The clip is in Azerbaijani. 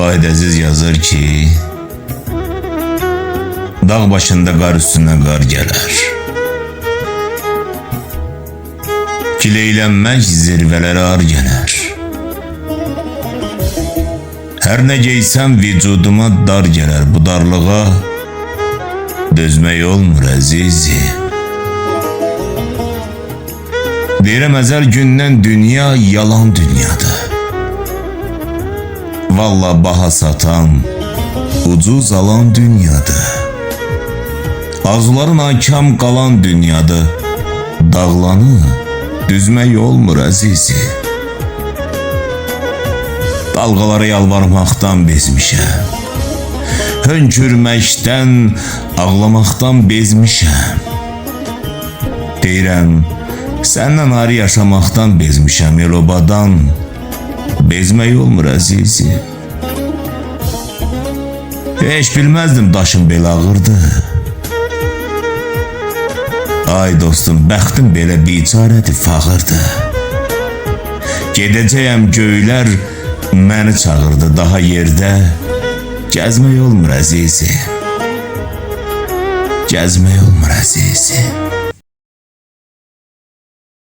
Vahidesiz yazır ki Dağ başında kar üstüne kar gelir Kileylenmek zirvelere ar gelir Her ne giysem vücuduma dar gelir Bu darlığa dözmək olmur əzizim. Deyirəm əzəl gündən dünya yalan dünyadır. Valla baha satan, ucuz alan dünyadır. Arzuların hakam qalan dünyadır. Dağlanı düzmək olmur əzizi. Dalğalara yalvarmaqdan bezmişəm. Hönkürməkdən, ağlamaqdan bezmişəm. Deyirəm, səndən ayrı yaşamaqdan bezmişəm elobadan. Bezmək olmur əzizi. Heç bilməzdim daşım belə ağırdı. Ay dostum, bəxtim belə bicarədir, fağırdı. Gedəcəyəm göylər məni çağırdı daha yerdə. Gəzmək olmur əzizi. Gəzmək olmur əzizi.